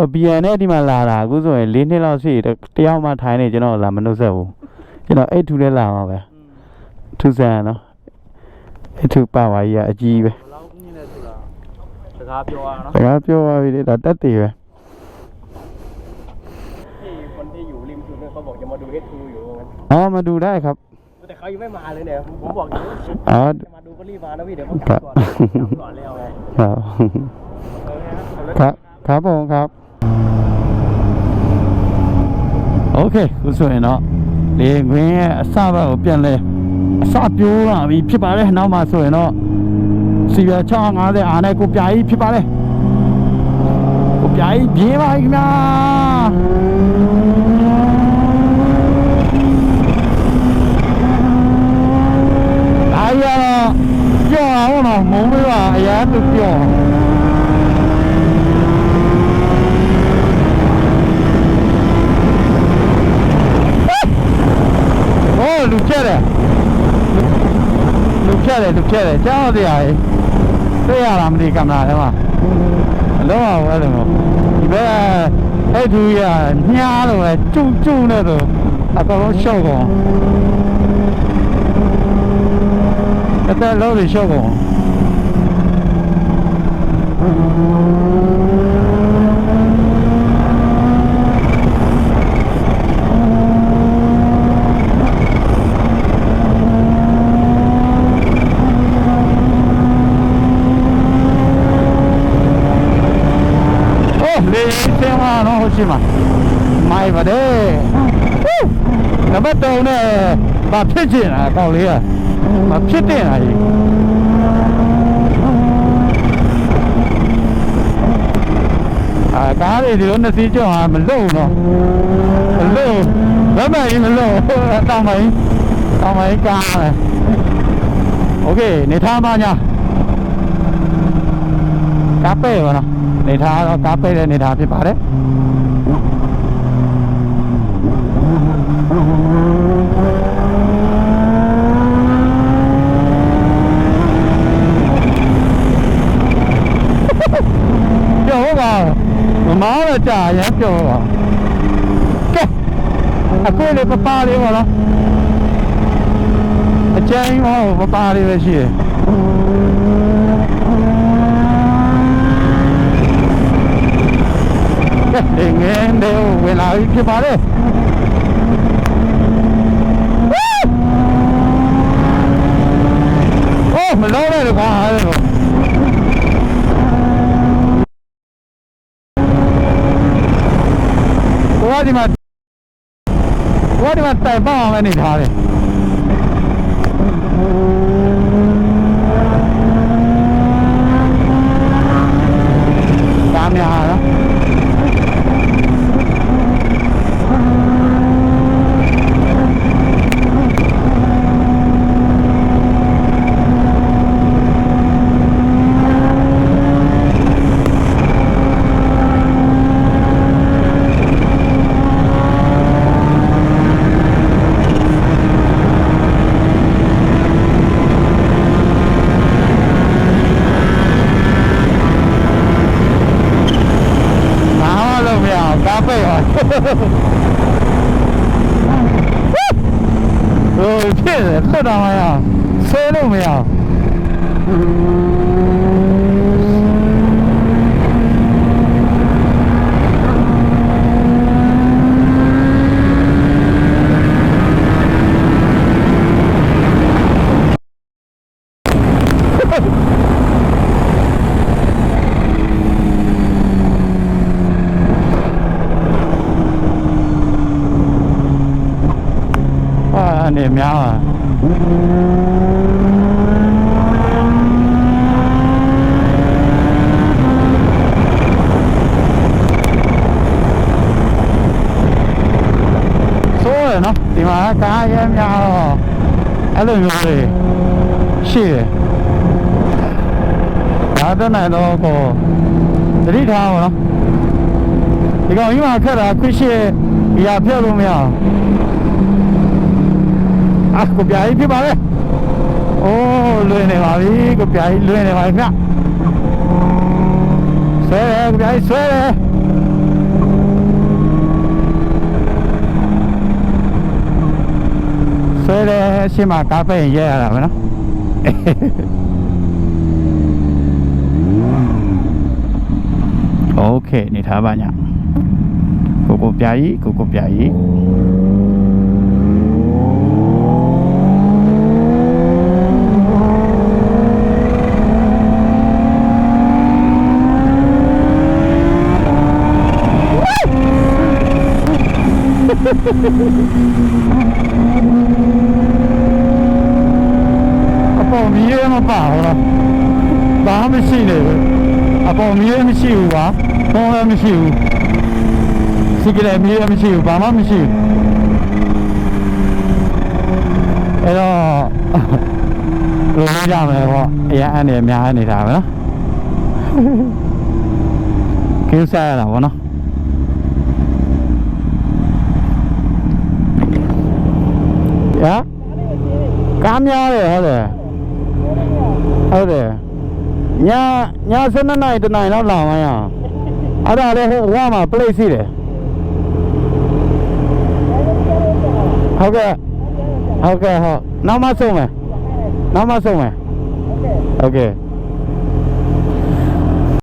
တော့ BN နဲ့ဒီမှာလာတာအခုဆိုရင်၄နှစ်လောက်ရှိတယ်တယောက်မှထိုင်းနေကျွန်တော်လာမနှုတ်ဆက်ဘူးကျွန်တော်အဲ့ထူလဲလာမှာပဲထူဆန်နော်အဲ့ထူပါဝါကြီးကအကြီးပဲ ဘယ်လောက်မြင့်လဲဆိုတာစကားပြောရအောင်နော် ဒါကပြောပါပြီလေဒါတက်တည်ပဲ ที่คนที่อยู่ริมสุดเนี่ยเขาบอกจะมาดูเฮดทูอยู่งั้น อ๋อมาดูได้ครับ แต่เขายังไม่มาเลยเนี่ยผมบอกอยู่ว่า อ๋อ จะมาดูก็รีบมานะพี่เดี๋ยวเขากลับก่อนกลับก่อนแล้วไง ครับ เออนะ ครับครับผมครับ โอเคခုဆိုရင်တော့လေငင်းရဲ့အစဘက်ကိုပြန်လဲအစပြိုးလာပြီဖြစ်ပါတယ်နောက်မှဆိုရင်တော့စီရ650အားနဲ့ကိုပြာကြီးဖြစ်ပါတယ်ကိုပြာကြီးပြေးပါခင်ဗျာအားရတော့ပြောင်းအောင်တော့မုံမေးပါအရာတူပြောင်း တ်တယ်လူဖြတ်တယ်လူဖြတ်တယ်ကြောက်တရားကြီးသိရလားမသိကင်မရာထဲမှာအလုံးအောင်ပဲလို့ဒီဘက်အဲ့သူရညားလို့ပဲကျုံကျုံနေတော့အကောင်လုံးရှော့ကုန်အသက်လုံးတွေရှော့ကုန် โอ้လေဆင်းသွားတော့ဟုတ်ရှိမှာမိုက်ပါတယ်နံပါတ်3နဲ့ဘာဖြစ်ချင်တာအကောင်လေးကဘာဖြစ်တင်တာကြီးအာကားတွေဒီလိုနှစ်စီးကြောင်းဟာမလုံတော့မလုံဘယ်မှမလုံတောင်းမင်းတောင်းမင်းကားတယ်โอเคနေထားပါညာကားပဲ့ပါနော် နေထားတော့ကားပဲ့တဲ့နေထားဖြစ်ပါတယ်ပြောပါမမားတော့ကြာရမ်းပြောပါကဲအခုလေပပလေးပါလားအကျဉ်းဟောပပလေးပဲရှိတယ် ငင်းတယ်ဝင်လာပြီဖြစ်ပါလေโอ้မလုံးနဲ့ကွာအဲ့လိုကိုကဒီမှာကိုကဒီမှာတိုင်ပေါအောင်လည်းနေထားတယ်ကားများနော် ဘာမှလုပ်မရအောင်ကားပိတ်ပါ ဟိုဖြစ်တယ်လွတ်တော့မရအောင်ဆဲလို့မရ အောင်ဟာအနေများပါဆိုးရနော်ဒီမှာကားရဲများတော့အဲ့လိုမျိုးတွေရှိတယ်ဒါတော့နိုင်တော့ကိုသတိထားပါနော်ဒီကောင်ကြီးမှာခက်တာခွင့်ရှိရပြတ်လို့မရအောင်อ่ะ ကိုပြာကြီးဖြစ်ပါလေ။အိုးလွင်နေပါပြီကိုပြာကြီးလွင်နေပါပြီမြတ်။ဆွဲတယ်ကိုပြာကြီးဆွဲတယ်။ဆွဲတယ်ရှင်းမှာကားပဲရဲရတာပဲနော်။โอเคနေထားပါညကိုကိုပြာကြီးကိုကိုပြာကြီး အပေါ်မီးရဲမပါဘူးလားဘာမှမရှိနေဘူးအပေါ်မီးရဲမရှိဘူးကွာဖုန်းလည်းမရှိဘူးစီကလည်းမီးရဲမရှိဘူးဘာမှမရှိဘူးအဲ့တော့လိုရကြမယ်ပေါ့အရင်အနေအများနေတာပဲနော်ကျင်းစားရတာပေါ့နော် ရာကားများတယ်ဟုတ်တယ်ဟုတ်တယ်ညည7နာရီတနာရီလောက်လာမှရအောင်အဲ့ဒါလည်းဟိုဝါမှာ plate ရှိတယ်ဟုတ်ကဲ့ဟုတ်ကဲ့ဟုတ်နောက်မှဆုံးမယ်နောက်မှဆုံးမယ်ဟုတ်ကဲ့